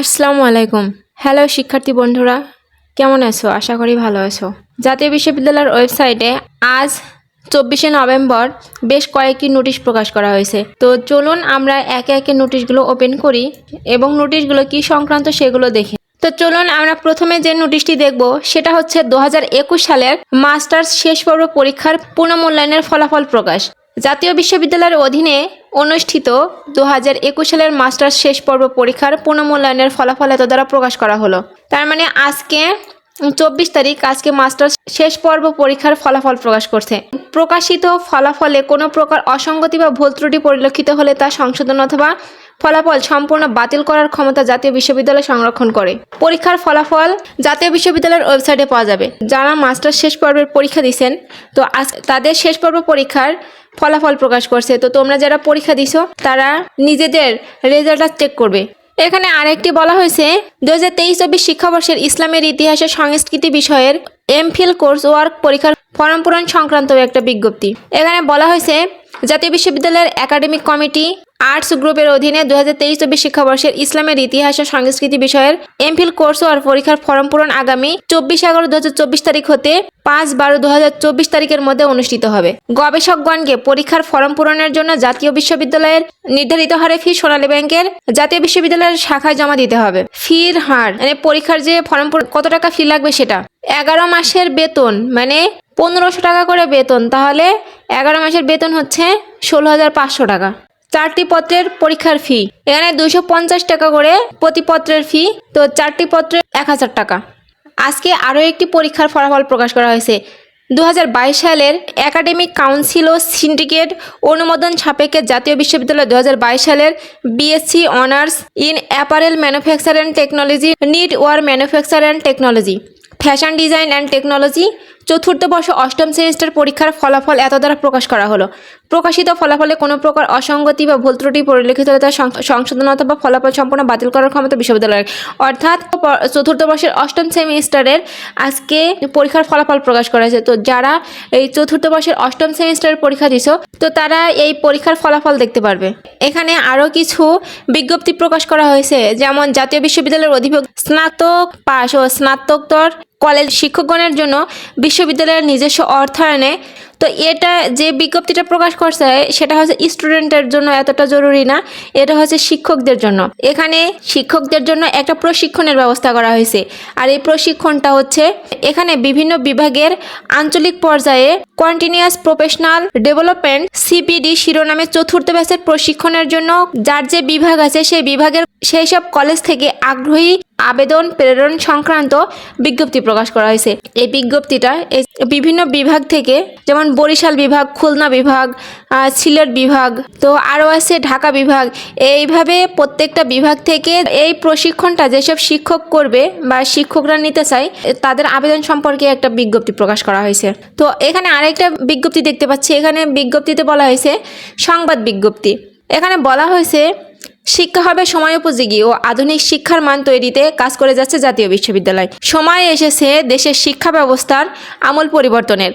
আসসালামু আলাইকুম। হ্যালো শিক্ষার্থী বন্ধুরা। কেমন আছো? আশা করি ভালো আছো। জাতীয় বিশ্ববিদ্যালয়ের ওয়েবসাইটে আজ চব্বিশে নভেম্বর বেশ কয়েকটি নোটিশ প্রকাশ করা হয়েছে। তো চলুন আমরা একে একে নোটিশগুলো ওপেন করি এবং নোটিশগুলো কি সংক্রান্ত সেগুলো দেখি। তো চলুন আমরা প্রথমে যে নোটিশটি দেখব, সেটা হচ্ছে দু হাজার একুশ সালের মাস্টার্স শেষ পর্ব পরীক্ষার পুনঃমূল্যায়নের ফলাফল প্রকাশ। জাতীয় বিশ্ববিদ্যালয়ের অধীনে অনুষ্ঠিত দু হাজার একুশ সালের মাস্টার্স শেষ পর্ব পরীক্ষার পুনঃমূল্যায়নের ফলাফল এত দ্বারা প্রকাশ করা হলো। তার মানে আজকে চব্বিশ তারিখ আজকে মাস্টার্স শেষ পর্ব পরীক্ষার ফলাফল প্রকাশ করছে। প্রকাশিত ফলাফলে কোনো প্রকার অসঙ্গতি বা ভুল ত্রুটি পরিলক্ষিত হলে তা সংশোধন অথবা ফলাফল সম্পূর্ণ বাতিল করার ক্ষমতা জাতীয় বিশ্ববিদ্যালয় সংরক্ষণ করে। পরীক্ষার ফলাফল জাতীয় বিশ্ববিদ্যালয়ের ওয়েবসাইটে পাওয়া যাবে। যারা মাস্টার শেষ পর্বের পরীক্ষা দিচ্ছেন তো আজ তাদের শেষ পর্ব পরীক্ষার ফলাফল প্রকাশ করছে। তো তোমরা যারা পরীক্ষা দিছো, তারা নিজেদের রেজাল্টটা চেক করবে। এখানে আরেকটি বলা হয়েছে দু হাজার তেইশ চব্বিশ শিক্ষাবর্ষের ইসলামের ইতিহাসে সংস্কৃতি বিষয়ের এমফিল কোর্স ওয়ার্ক পরীক্ষার ফর্ম পূরণ সংক্রান্ত একটা বিজ্ঞপ্তি। এখানে বলা হয়েছে জাতীয় বিশ্ববিদ্যালয়ের একাডেমিক কমিটি আর্টস গ্রুপের অধীনে দু হাজার তেইশ চব্বিশ শিক্ষাবর্ষের ইসলামের ইতিহাস ও সংস্কৃতি বিষয়ের এমফিল কোর্স আর পরীক্ষার ফর্ম পূরণ আগামী চব্বিশ এগারো দু হাজার চব্বিশ তারিখ হতে পাঁচ বারো দু হাজার চব্বিশ তারিখের মধ্যে অনুষ্ঠিত হবে। গবেষকগণকে পরীক্ষার ফর্ম পূরণের জন্য জাতীয় বিশ্ববিদ্যালয়ের নির্ধারিত হারে ফি সোনালী ব্যাংকের জাতীয় বিশ্ববিদ্যালয়ের শাখায় জমা দিতে হবে। ফির হার মানে পরীক্ষার যে ফর্ম কত টাকা ফি লাগবে সেটা? এগারো মাসের বেতন মানে পনেরোশো টাকা করে বেতন, তাহলে এগারো মাসের বেতন হচ্ছে ষোলো হাজার পাঁচশো টাকা। চারটি পত্রের পরীক্ষার ফি, এখানে দুশো পঞ্চাশ টাকা করে প্রতি পত্রের ফি, তো চারটি পত্রে এক হাজার টাকা। আজকে আরও একটি পরীক্ষার ফলাফল প্রকাশ করা হয়েছে। দু হাজার বাইশ সালের একাডেমিক কাউন্সিল ও সিন্ডিকেট অনুমোদন সাপেক্ষে জাতীয় বিশ্ববিদ্যালয় দু হাজার বাইশ সালের BSc honours in apparel manufacture and technology knitwear manufacture and technology, fashion design and technology চতুর্থ বর্ষ অষ্টম সেমিস্টার পরীক্ষার ফলাফল এত দ্বারা প্রকাশ করা হলো। প্রকাশিত ফলাফলে কোনো প্রকার অসঙ্গতি বা ভুল ত্রুটি, পরিলক্ষিত হলে তা সং- সংশোধন অথবা ফলাফল সম্পূর্ণ বাতিল করার ক্ষমতা বিশ্ববিদ্যালয়ের। অর্থাৎ চতুর্থ বর্ষের অষ্টম সেমিস্টারের আজকে পরীক্ষার ফলাফল প্রকাশ করা হয়েছে। তো যারা এই চতুর্থ বর্ষের অষ্টম সেমিস্টারের পরীক্ষা দিছো, তো তারা এই পরীক্ষার ফলাফল দেখতে পারবে। এখানে আরও কিছু বিজ্ঞপ্তি প্রকাশ করা হয়েছে। যেমন জাতীয় বিশ্ববিদ্যালয়ের অধিভুক্ত স্নাতক পাশ ও স্নাতকোত্তর কলেজ শিক্ষকগণের জন্য বিশ্ববিদ্যালয়ের নিজস্ব অর্থায়নে, তো এটা যে বিজ্ঞপ্তিটা প্রকাশ করছে, সেটা হচ্ছে স্টুডেন্টের জন্য এতটা জরুরি না, এটা হচ্ছে শিক্ষকদের জন্য। এখানে শিক্ষকদের জন্য একটা প্রশিক্ষণের ব্যবস্থা করা হয়েছে। আর এই প্রশিক্ষণটা হচ্ছে, এখানে বিভিন্ন বিভাগের আঞ্চলিক পর্যায়ে কন্টিনিউয়াস প্রফেশনাল ডেভেলপমেন্ট সিপিডি শিরোনামে চতুর্থ ব্যাচের প্রশিক্ষণের জন্য যার যে বিভাগ আছে, সেই বিভাগের সেই সব কলেজ থেকে আগ্রহী আবেদন, প্রেরণ সংক্রান্ত বিজ্ঞপ্তি প্রকাশ করা হয়েছে। এই বিজ্ঞপ্তিটা বিভিন্ন বিভাগ থেকে, যেমন বরিশাল বিভাগ, খুলনা বিভাগ সিলেট বিভাগ, তো আরও আছে ঢাকা বিভাগ। এইভাবে প্রত্যেকটা বিভাগ থেকে এই প্রশিক্ষণটা যেসব শিক্ষক করবে বা শিক্ষকরা নিতে চায়, তাদের আবেদন সম্পর্কে একটা বিজ্ঞপ্তি প্রকাশ করা হয়েছে। তো এখানে আরেকটা বিজ্ঞপ্তি দেখতে পাচ্ছি। এখানে বিজ্ঞপ্তিতে বলা হয়েছে সংবাদ বিজ্ঞপ্তি। এখানে বলা হয়েছে শিক্ষা হবে সময় উপযোগী ও আধুনিক শিক্ষার মান তৈরিতে কাজ করে যাচ্ছে জাতীয় বিশ্ববিদ্যালয়। সময় এসেছে দেশের শিক্ষা ব্যবস্থার আমল পরিবর্তনের।